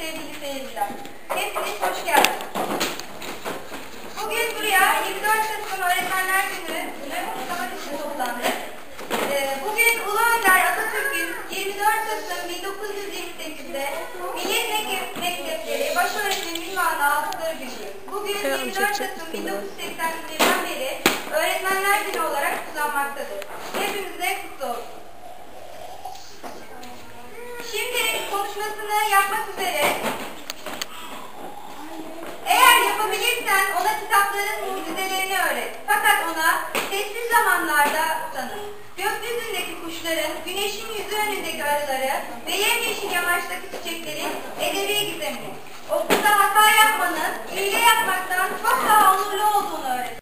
sevgili seyirciler. Hepiniz hoş geldiniz. Bugün buraya 24 Kasım Öğretmenler Günü ve kutlamak için toplandık. Ee, bugün Ulu Önder Atatürk'ün 24 Kasım 1928'de Milli Mek- Mektepleri Başöğretmenin ünvanı aldıkları gündür. Bugün 24 Kasım 1980'den beri Öğretmenler Günü olarak kutlanmaktadır. Hepimize kutlu olsun. Konuşmasını yapmak üzere eğer yapabilirsen ona kitapların mucizelerini öğret. Fakat ona sessiz zamanlarda tanı. Gökyüzündeki kuşların, güneşin yüzü önündeki arıları ve yemyeşil yamaçtaki çiçeklerin edebi gizemini. Okulda hata yapmanın, hile yapmaktan çok daha onurlu olduğunu öğret.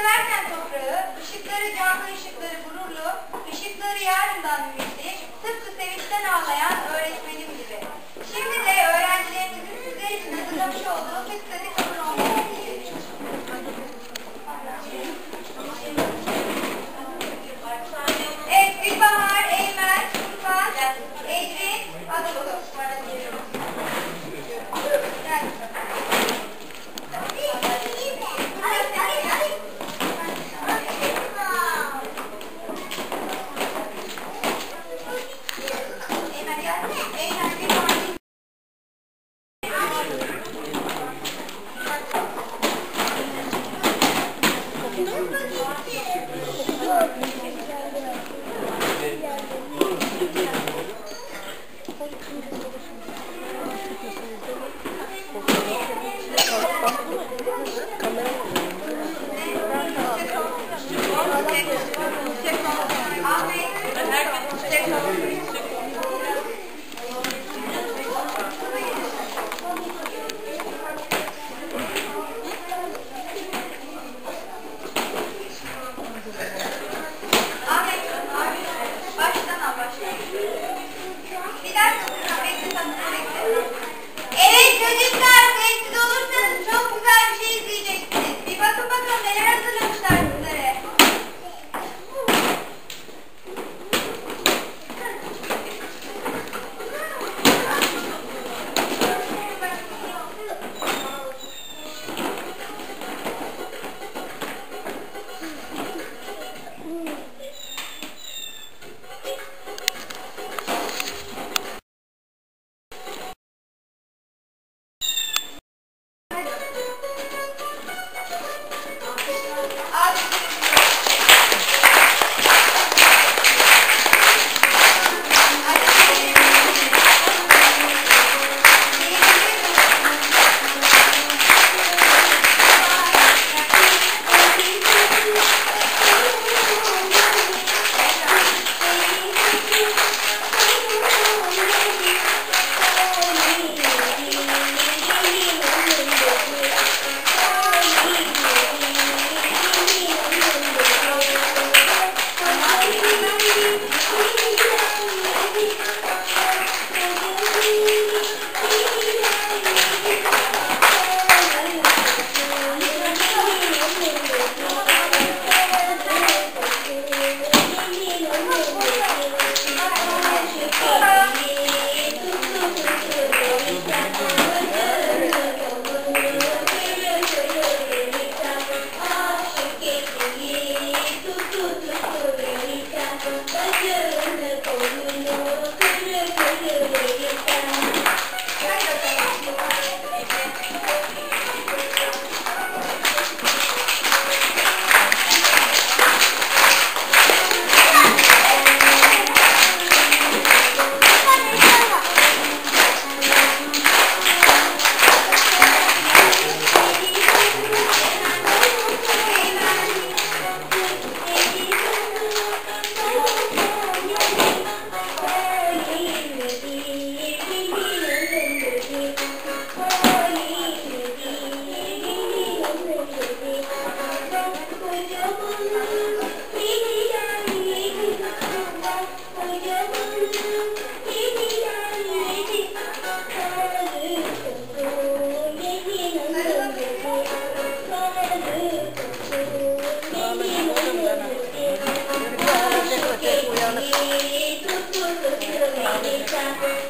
severken toprağı, ışıkları canlı ışıkları gururlu, ışıkları yarından müjdeli, tıpkı sevinçten ağlayan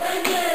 Thank you.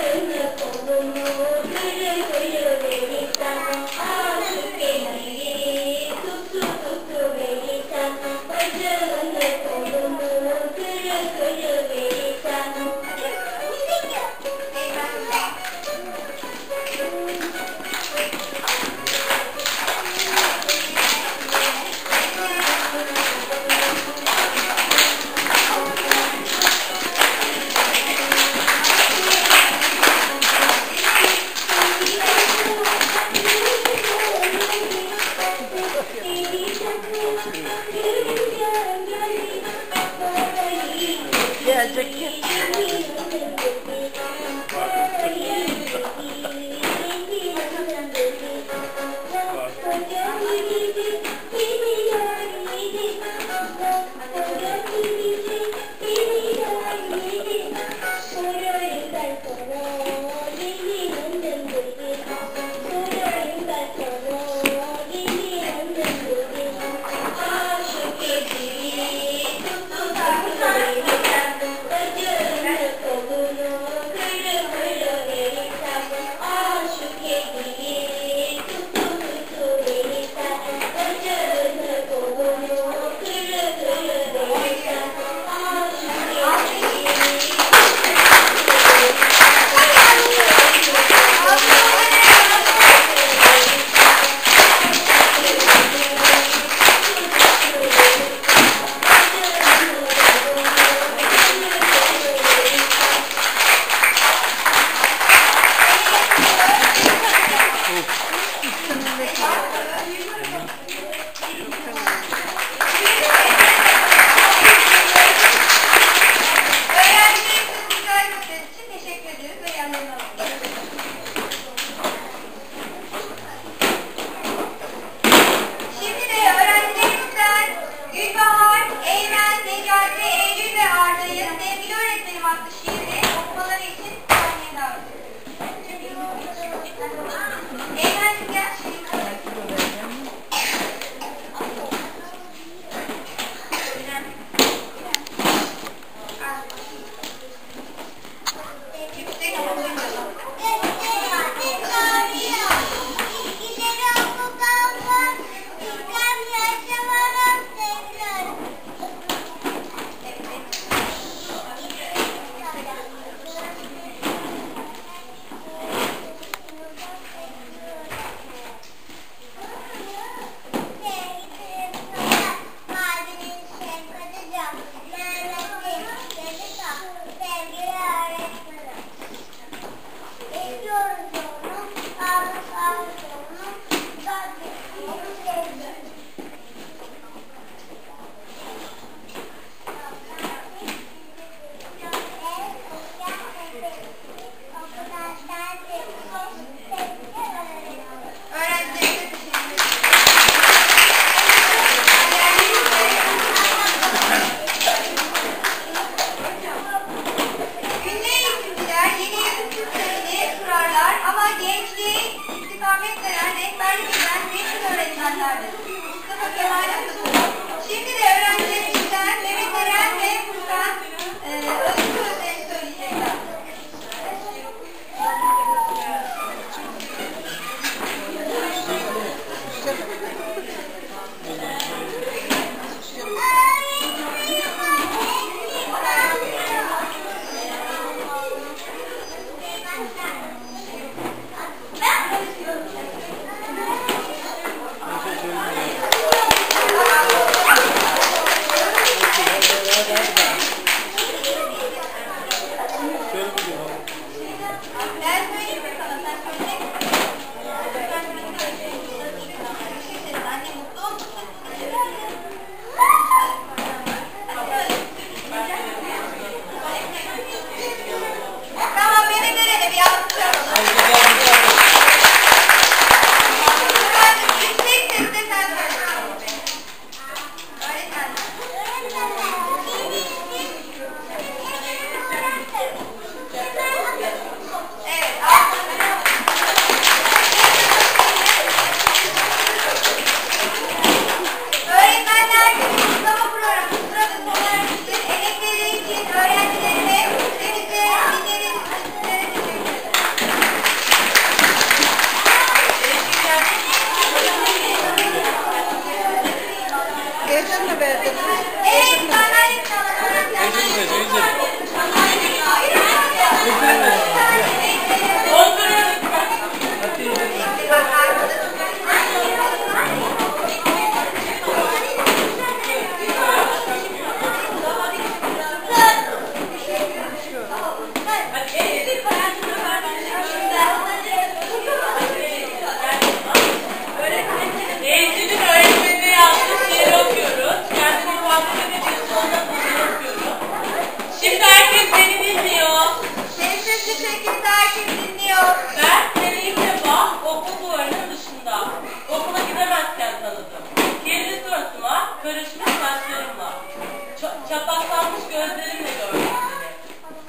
gözlerimle gördüm bile.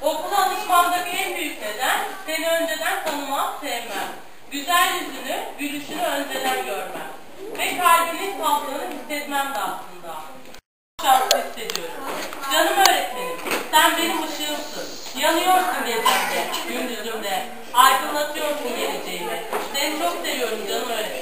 Okula en büyük neden seni önceden tanımam, sevmem. Güzel yüzünü, gülüşünü önceden görmem. Ve kalbinin tatlılığını hissetmem de aslında. Şarkı hissediyorum. Canım öğretmenim, sen benim ışığımsın. Yanıyorsun geceyi, gecemde, gündüzümde. Aydınlatıyorsun geleceğimi. Seni çok seviyorum canım öğretmenim.